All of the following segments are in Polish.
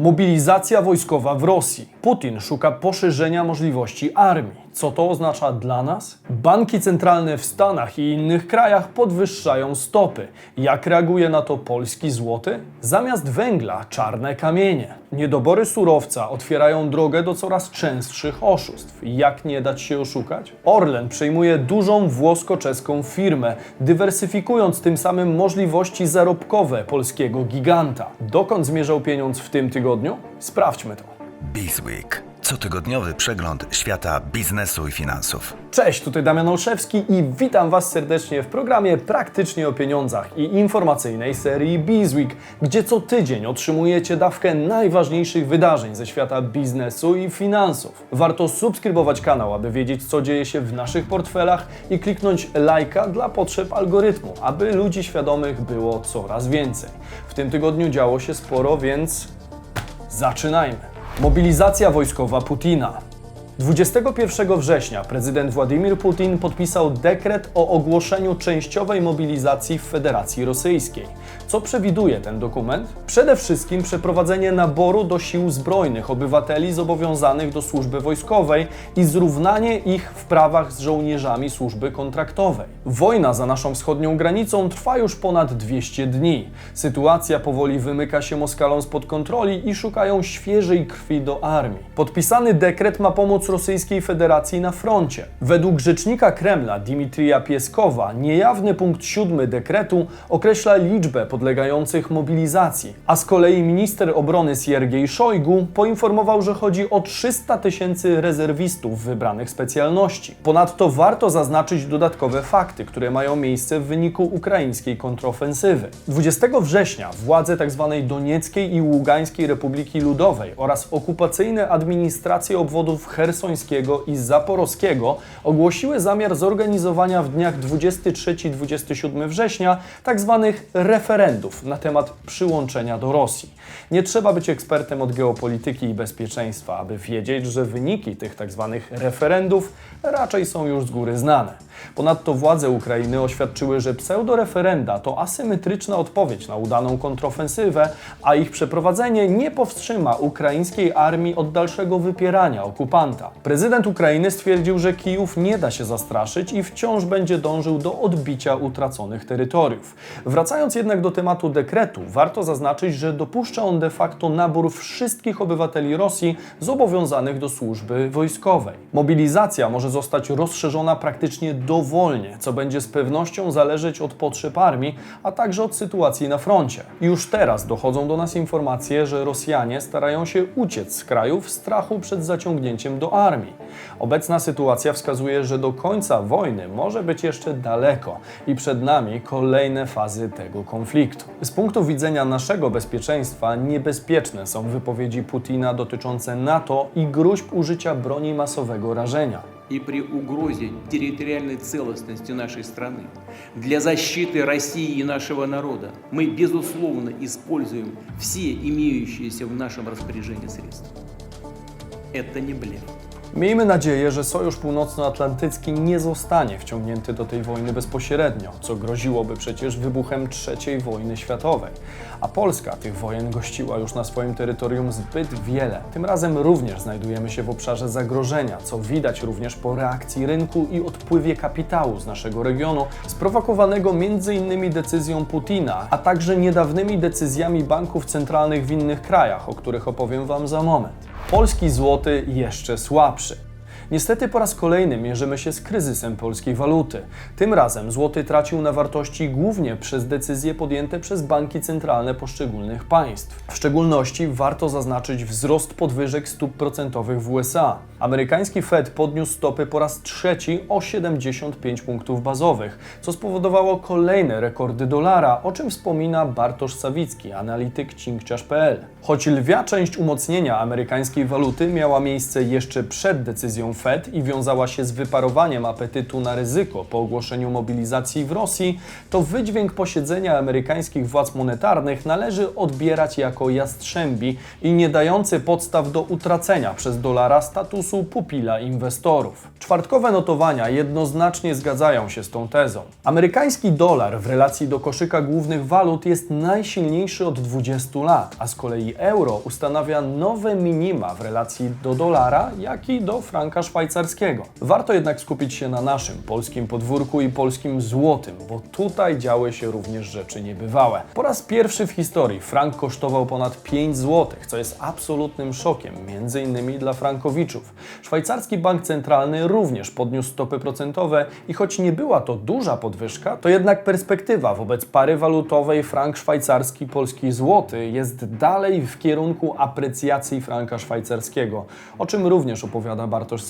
Mobilizacja wojskowa w Rosji. Putin szuka poszerzenia możliwości armii. Co to oznacza dla nas? Banki centralne w Stanach i innych krajach podwyższają stopy. Jak reaguje na to polski złoty? Zamiast węgla czarne kamienie. Niedobory surowca otwierają drogę do coraz częstszych oszustw. Jak nie dać się oszukać? Orlen przejmuje dużą włosko-czeską firmę, dywersyfikując tym samym możliwości zarobkowe polskiego giganta. Dokąd zmierzał pieniądz w tym tygodniu? Sprawdźmy to. Bizweek. Cotygodniowy przegląd świata biznesu i finansów. Cześć, tutaj Damian Olszewski i witam Was serdecznie w programie Praktycznie o Pieniądzach i informacyjnej serii Bizweek, gdzie co tydzień otrzymujecie dawkę najważniejszych wydarzeń ze świata biznesu i finansów. Warto subskrybować kanał, aby wiedzieć, co dzieje się w naszych portfelach i kliknąć lajka dla potrzeb algorytmu, aby ludzi świadomych było coraz więcej. W tym tygodniu działo się sporo, więc zaczynajmy. Mobilizacja wojskowa Putina. 21 września prezydent Władimir Putin podpisał dekret o ogłoszeniu częściowej mobilizacji w Federacji Rosyjskiej. Co przewiduje ten dokument? Przede wszystkim przeprowadzenie naboru do sił zbrojnych obywateli zobowiązanych do służby wojskowej i zrównanie ich w prawach z żołnierzami służby kontraktowej. Wojna za naszą wschodnią granicą trwa już ponad 200 dni. Sytuacja powoli wymyka się Moskalom spod kontroli i szukają świeżej krwi do armii. Podpisany dekret ma pomóc Rosyjskiej Federacji na froncie. Według rzecznika Kremla Dimitrija Pieskowa niejawny punkt 7 dekretu określa liczbę podlegających mobilizacji, a z kolei minister obrony Siergiej Szojgu poinformował, że chodzi o 300 tysięcy rezerwistów wybranych specjalności. Ponadto warto zaznaczyć dodatkowe fakty, które mają miejsce w wyniku ukraińskiej kontrofensywy. 20 września władze tzw. Donieckiej i Ługańskiej Republiki Ludowej oraz okupacyjne administracje obwodów i zaporowskiego ogłosiły zamiar zorganizowania w dniach 23-27 września tzw. referendów na temat przyłączenia do Rosji. Nie trzeba być ekspertem od geopolityki i bezpieczeństwa, aby wiedzieć, że wyniki tych tzw. referendów raczej są już z góry znane. Ponadto władze Ukrainy oświadczyły, że pseudoreferenda to asymetryczna odpowiedź na udaną kontrofensywę, a ich przeprowadzenie nie powstrzyma ukraińskiej armii od dalszego wypierania okupanta. Prezydent Ukrainy stwierdził, że Kijów nie da się zastraszyć i wciąż będzie dążył do odbicia utraconych terytoriów. Wracając jednak do tematu dekretu, warto zaznaczyć, że dopuszcza on de facto nabór wszystkich obywateli Rosji zobowiązanych do służby wojskowej. Mobilizacja może zostać rozszerzona praktycznie dowolnie, co będzie z pewnością zależeć od potrzeb armii, a także od sytuacji na froncie. Już teraz dochodzą do nas informacje, że Rosjanie starają się uciec z kraju w strachu przed zaciągnięciem do armii. Obecna sytuacja wskazuje, że do końca wojny może być jeszcze daleko i przed nami kolejne fazy tego konfliktu. Z punktu widzenia naszego bezpieczeństwa niebezpieczne są wypowiedzi Putina dotyczące NATO i gruźb użycia broni masowego rażenia. и при угрозе территориальной целостности нашей страны, для защиты России и нашего народа мы, безусловно, используем все имеющиеся в нашем распоряжении средства. Это не блеф. Miejmy nadzieję, że Sojusz Północnoatlantycki nie zostanie wciągnięty do tej wojny bezpośrednio, co groziłoby przecież wybuchem III wojny światowej. A Polska tych wojen gościła już na swoim terytorium zbyt wiele. Tym razem również znajdujemy się w obszarze zagrożenia, co widać również po reakcji rynku i odpływie kapitału z naszego regionu, sprowokowanego m.in. decyzją Putina, a także niedawnymi decyzjami banków centralnych w innych krajach, o których opowiem Wam za moment. Polski złoty jeszcze słabszy. Niestety po raz kolejny mierzymy się z kryzysem polskiej waluty. Tym razem złoty tracił na wartości głównie przez decyzje podjęte przez banki centralne poszczególnych państw. W szczególności warto zaznaczyć wzrost podwyżek stóp procentowych w USA. Amerykański Fed podniósł stopy po raz trzeci o 75 punktów bazowych, co spowodowało kolejne rekordy dolara, o czym wspomina Bartosz Sawicki, analityk cinkciarz.pl. Choć lwia część umocnienia amerykańskiej waluty miała miejsce jeszcze przed decyzją Fed i wiązała się z wyparowaniem apetytu na ryzyko po ogłoszeniu mobilizacji w Rosji, to wydźwięk posiedzenia amerykańskich władz monetarnych należy odbierać jako jastrzębi i nie dający podstaw do utracenia przez dolara statusu pupila inwestorów. Czwartkowe notowania jednoznacznie zgadzają się z tą tezą. Amerykański dolar w relacji do koszyka głównych walut jest najsilniejszy od 20 lat, a z kolei euro ustanawia nowe minima w relacji do dolara, jak i do franka szwajcarskiego. Warto jednak skupić się na naszym polskim podwórku i polskim złotym, bo tutaj działy się również rzeczy niebywałe. Po raz pierwszy w historii frank kosztował ponad 5 zł, co jest absolutnym szokiem, między innymi dla frankowiczów. Szwajcarski bank centralny również podniósł stopy procentowe i choć nie była to duża podwyżka, to jednak perspektywa wobec pary walutowej frank szwajcarski polski złoty jest dalej w kierunku aprecjacji franka szwajcarskiego, o czym również opowiada Bartosz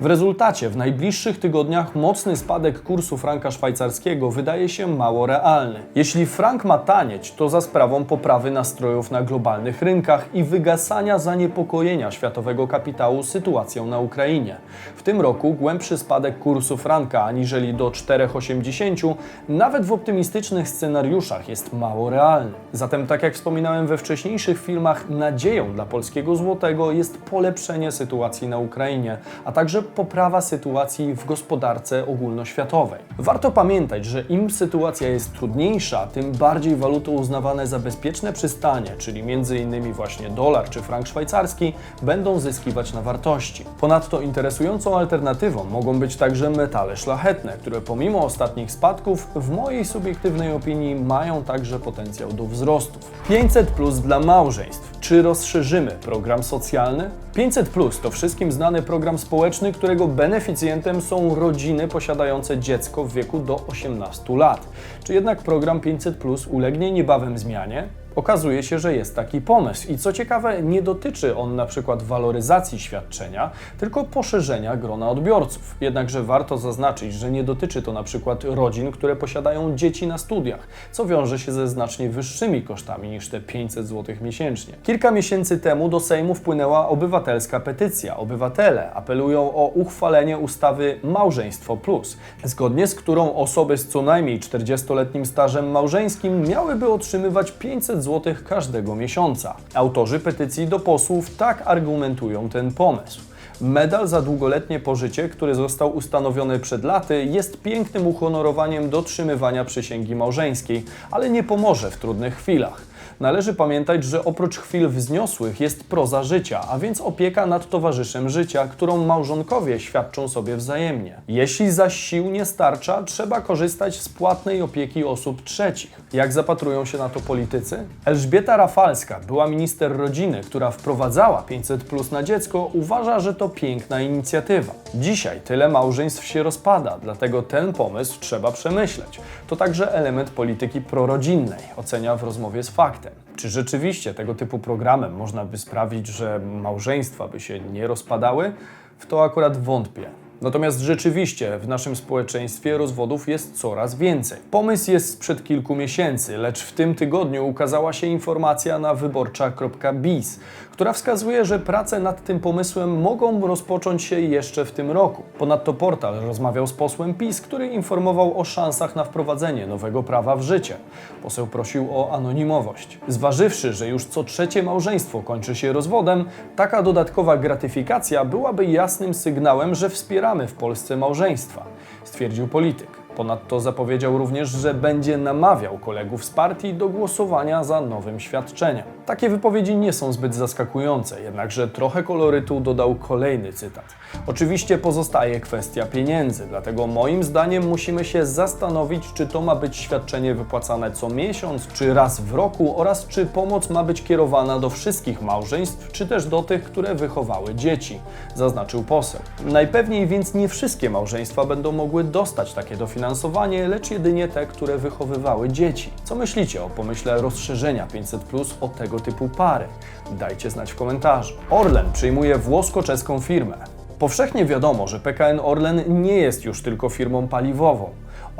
W rezultacie w najbliższych tygodniach mocny spadek kursu franka szwajcarskiego wydaje się mało realny. Jeśli frank ma tanieć, to za sprawą poprawy nastrojów na globalnych rynkach i wygasania zaniepokojenia światowego kapitału sytuacją na Ukrainie. W tym roku głębszy spadek kursu franka aniżeli do 4,80 nawet w optymistycznych scenariuszach jest mało realny. Zatem tak jak wspominałem we wcześniejszych filmach, nadzieją dla polskiego złotego jest polepszenie sytuacji na Ukrainie, a także poprawa sytuacji w gospodarce ogólnoświatowej. Warto pamiętać, że im sytuacja jest trudniejsza, tym bardziej waluty uznawane za bezpieczne przystanie, czyli m.in. właśnie dolar czy frank szwajcarski, będą zyskiwać na wartości. Ponadto interesującą alternatywą mogą być także metale szlachetne, które pomimo ostatnich spadków, w mojej subiektywnej opinii, mają także potencjał do wzrostów. 500 plus dla małżeństw. Czy rozszerzymy program socjalny? 500 Plus to wszystkim znany program społeczny, którego beneficjentem są rodziny posiadające dziecko w wieku do 18 lat. Czy jednak program 500 Plus ulegnie niebawem zmianie? Okazuje się, że jest taki pomysł i co ciekawe, nie dotyczy on na przykład waloryzacji świadczenia, tylko poszerzenia grona odbiorców. Jednakże warto zaznaczyć, że nie dotyczy to na przykład rodzin, które posiadają dzieci na studiach, co wiąże się ze znacznie wyższymi kosztami niż te 500 zł miesięcznie. Kilka miesięcy temu do Sejmu wpłynęła obywatelska petycja. Obywatele apelują o uchwalenie ustawy Małżeństwo Plus, zgodnie z którą osoby z co najmniej 40-letnim stażem małżeńskim miałyby otrzymywać 500 zł każdego miesiąca. Autorzy petycji do posłów tak argumentują ten pomysł. Medal za długoletnie pożycie, który został ustanowiony przed laty, jest pięknym uhonorowaniem dotrzymywania przysięgi małżeńskiej, ale nie pomoże w trudnych chwilach. Należy pamiętać, że oprócz chwil wzniosłych jest proza życia, a więc opieka nad towarzyszem życia, którą małżonkowie świadczą sobie wzajemnie. Jeśli zaś sił nie starcza, trzeba korzystać z płatnej opieki osób trzecich. Jak zapatrują się na to politycy? Elżbieta Rafalska, była minister rodziny, która wprowadzała 500 plus na dziecko, uważa, że to piękna inicjatywa. Dzisiaj tyle małżeństw się rozpada, dlatego ten pomysł trzeba przemyśleć. To także element polityki prorodzinnej, ocenia w rozmowie z faktem. Czy rzeczywiście tego typu programem można by sprawić, że małżeństwa by się nie rozpadały? W to akurat wątpię. Natomiast rzeczywiście w naszym społeczeństwie rozwodów jest coraz więcej. Pomysł jest sprzed kilku miesięcy, lecz w tym tygodniu ukazała się informacja na wyborcza.biz, która wskazuje, że prace nad tym pomysłem mogą rozpocząć się jeszcze w tym roku. Ponadto portal rozmawiał z posłem PiS, który informował o szansach na wprowadzenie nowego prawa w życie. Poseł prosił o anonimowość. Zważywszy, że już co trzecie małżeństwo kończy się rozwodem, taka dodatkowa gratyfikacja byłaby jasnym sygnałem, że w Polsce małżeństwa, stwierdził polityk. Ponadto zapowiedział również, że będzie namawiał kolegów z partii do głosowania za nowym świadczeniem. Takie wypowiedzi nie są zbyt zaskakujące, jednakże trochę kolorytu dodał kolejny cytat. Oczywiście pozostaje kwestia pieniędzy, dlatego moim zdaniem musimy się zastanowić, czy to ma być świadczenie wypłacane co miesiąc, czy raz w roku oraz czy pomoc ma być kierowana do wszystkich małżeństw, czy też do tych, które wychowały dzieci, zaznaczył poseł. Najpewniej więc nie wszystkie małżeństwa będą mogły dostać takie dofinansowanie, lecz jedynie te, które wychowywały dzieci. Co myślicie o pomyśle rozszerzenia 500 plus o tego typu pary? Dajcie znać w komentarzu. Orlen przyjmuje włosko-czeską firmę. Powszechnie wiadomo, że PKN Orlen nie jest już tylko firmą paliwową.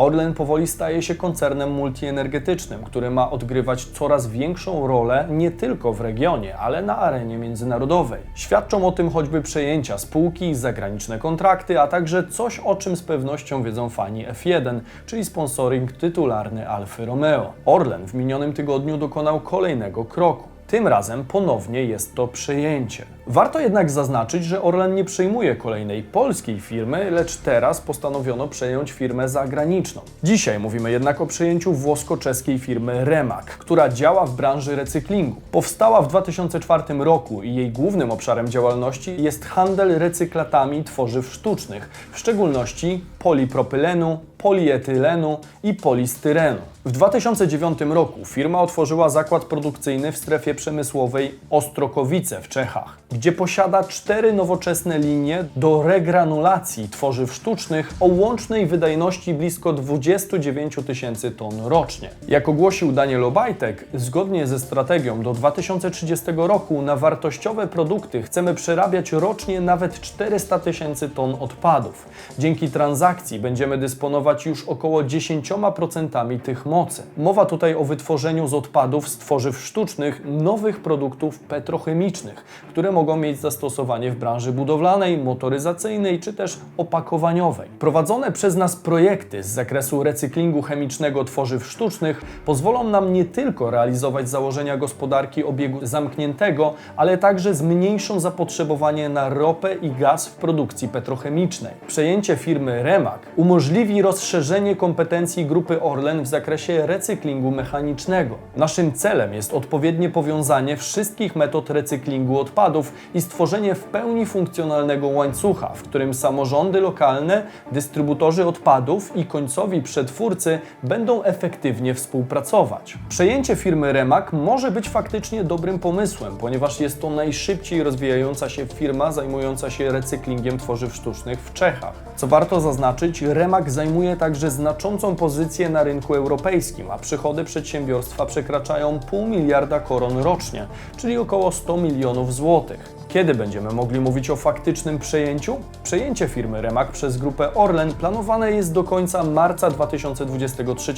Orlen powoli staje się koncernem multienergetycznym, który ma odgrywać coraz większą rolę nie tylko w regionie, ale na arenie międzynarodowej. Świadczą o tym choćby przejęcia spółki, zagraniczne kontrakty, a także coś, o czym z pewnością wiedzą fani F1, czyli sponsoring tytularny Alfy Romeo. Orlen w minionym tygodniu dokonał kolejnego kroku. Tym razem ponownie jest to przejęcie. Warto jednak zaznaczyć, że Orlen nie przejmuje kolejnej polskiej firmy, lecz teraz postanowiono przejąć firmę zagraniczną. Dzisiaj mówimy jednak o przejęciu włosko-czeskiej firmy Remak, która działa w branży recyklingu. Powstała w 2004 roku i jej głównym obszarem działalności jest handel recyklatami tworzyw sztucznych, w szczególności polipropylenu, polietylenu i polistyrenu. W 2009 roku firma otworzyła zakład produkcyjny w strefie przemysłowej Ostrokowice w Czechach, gdzie posiada cztery nowoczesne linie do regranulacji tworzyw sztucznych o łącznej wydajności blisko 29 tysięcy ton rocznie. Jak ogłosił Daniel Obajtek, zgodnie ze strategią do 2030 roku na wartościowe produkty chcemy przerabiać rocznie nawet 400 tysięcy ton odpadów. Dzięki transakcji będziemy dysponować już około 10% tych mocy. Mowa tutaj o wytworzeniu z odpadów z tworzyw sztucznych nowych produktów petrochemicznych, które mogą mieć zastosowanie w branży budowlanej, motoryzacyjnej czy też opakowaniowej. Prowadzone przez nas projekty z zakresu recyklingu chemicznego tworzyw sztucznych pozwolą nam nie tylko realizować założenia gospodarki obiegu zamkniętego, ale także zmniejszą zapotrzebowanie na ropę i gaz w produkcji petrochemicznej. Przejęcie firmy Remak umożliwi rozszerzenie kompetencji grupy Orlen w zakresie recyklingu mechanicznego. Naszym celem jest odpowiednie powiązanie wszystkich metod recyklingu odpadów i stworzenie w pełni funkcjonalnego łańcucha, w którym samorządy lokalne, dystrybutorzy odpadów i końcowi przetwórcy będą efektywnie współpracować. Przejęcie firmy Remak może być faktycznie dobrym pomysłem, ponieważ jest to najszybciej rozwijająca się firma zajmująca się recyklingiem tworzyw sztucznych w Czechach. Co warto zaznaczyć, Remak zajmuje także znaczącą pozycję na rynku europejskim, a przychody przedsiębiorstwa przekraczają pół miliarda koron rocznie, czyli około 100 milionów złotych. Kiedy będziemy mogli mówić o faktycznym przejęciu? Przejęcie firmy Remak przez grupę Orlen planowane jest do końca marca 2023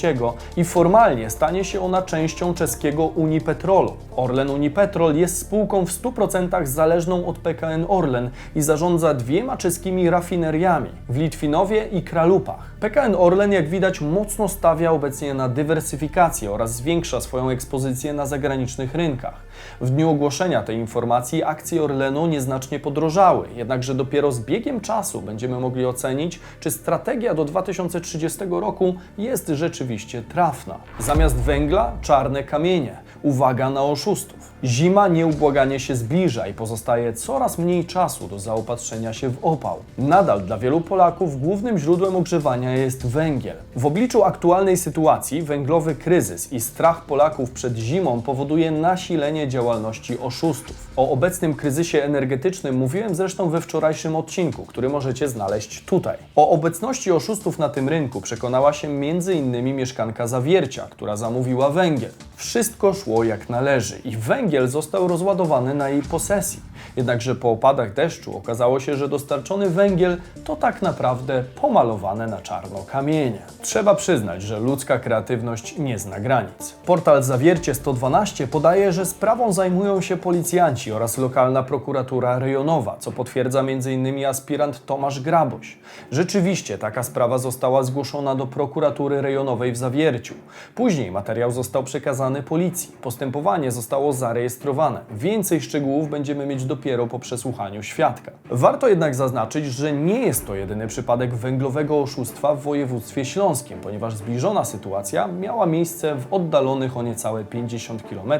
i formalnie stanie się ona częścią czeskiego Unipetrolu. Orlen Unipetrol jest spółką w 100% zależną od PKN Orlen i zarządza dwiema czeskimi rafineriami w Litwinowie i Kralupach. PKN Orlen, jak widać, mocno stawia obecnie na dywersyfikację oraz zwiększa swoją ekspozycję na zagranicznych rynkach. W dniu ogłoszenia tej informacji akcje Orlenu nieznacznie podrożały, jednakże dopiero z biegiem czasu będziemy mogli ocenić, czy strategia do 2030 roku jest rzeczywiście trafna. Zamiast węgla czarne kamienie. Uwaga na oszustów. Zima nieubłaganie się zbliża i pozostaje coraz mniej czasu do zaopatrzenia się w opał. Nadal dla wielu Polaków głównym źródłem ogrzewania jest węgiel. W obliczu aktualnej sytuacji węglowy kryzys i strach Polaków przed zimą powoduje nasilenie działalności oszustów. O obecnym kryzysie energetycznym mówiłem zresztą we wczorajszym odcinku, który możecie znaleźć tutaj. O obecności oszustów na tym rynku przekonała się m.in. mieszkanka Zawiercia, która zamówiła węgiel. Wszystko szło jak należy i węgiel został rozładowany na jej posesji. Jednakże po opadach deszczu okazało się, że dostarczony węgiel to tak naprawdę pomalowane na czarno kamienie. Trzeba przyznać, że ludzka kreatywność nie zna granic. Portal Zawiercie 112 podaje, że sprawą zajmują się policjanci oraz lokalna prokuratura rejonowa, co potwierdza m.in. aspirant Tomasz Graboś. Rzeczywiście taka sprawa została zgłoszona do prokuratury rejonowej w Zawierciu. Później materiał został przekazany policji. Postępowanie zostało zarejestrowane. Więcej szczegółów będziemy mieć dopiero po przesłuchaniu świadka. Warto jednak zaznaczyć, że nie jest to jedyny przypadek węglowego oszustwa w województwie śląskim, ponieważ zbliżona sytuacja miała miejsce w oddalonych o niecałe 50 km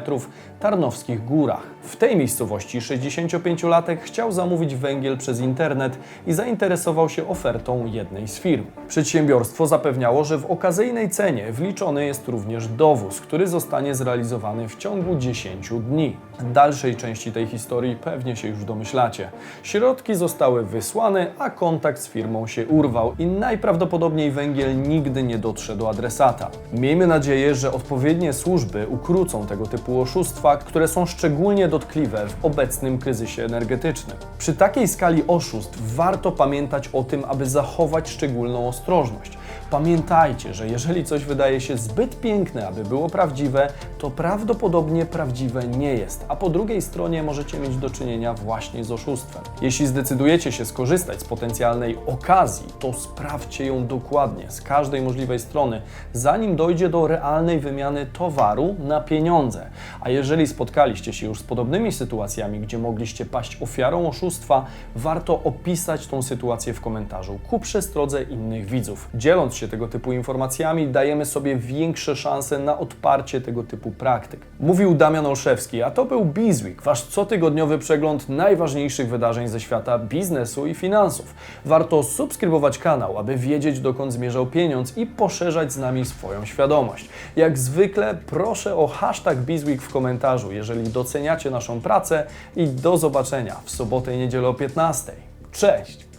Tarnowskich Górach. W tej miejscowości 65-latek chciał zamówić węgiel przez internet i zainteresował się ofertą jednej z firm. Przedsiębiorstwo zapewniało, że w okazyjnej cenie wliczony jest również dowóz, który zostanie zrealizowany w ciągu 10 dni. Dalszej części tej historii pewnie się już domyślacie. Środki zostały wysłane, a kontakt z firmą się urwał i najprawdopodobniej węgiel nigdy nie dotrze do adresata. Miejmy nadzieję, że odpowiednie służby ukrócą tego typu oszustwa, które są szczególnie dotkliwe w obecnym kryzysie energetycznym. Przy takiej skali oszustw warto pamiętać o tym, aby zachować szczególną ostrożność. Pamiętajcie, że jeżeli coś wydaje się zbyt piękne, aby było prawdziwe, to prawdopodobnie prawdziwe nie jest, a po drugiej stronie możecie mieć do czynienia właśnie z oszustwem. Jeśli zdecydujecie się skorzystać z potencjalnej okazji, to sprawdźcie ją dokładnie z każdej możliwej strony, zanim dojdzie do realnej wymiany towaru na pieniądze. A jeżeli spotkaliście się już z podobnymi sytuacjami, gdzie mogliście paść ofiarą oszustwa, warto opisać tą sytuację w komentarzu ku przestrodze innych widzów. Dzieląc się tego typu informacjami, dajemy sobie większe szanse na odparcie tego typu praktyk. Mówił Damian Olszewski, a to był Bizweek, wasz cotygodniowy przegląd najważniejszych wydarzeń ze świata biznesu i finansów. Warto subskrybować kanał, aby wiedzieć dokąd zmierzał pieniądz i poszerzać z nami swoją świadomość. Jak zwykle proszę o hashtag Bizweek w komentarzu, jeżeli doceniacie naszą pracę i do zobaczenia w sobotę i niedzielę o 15. Cześć!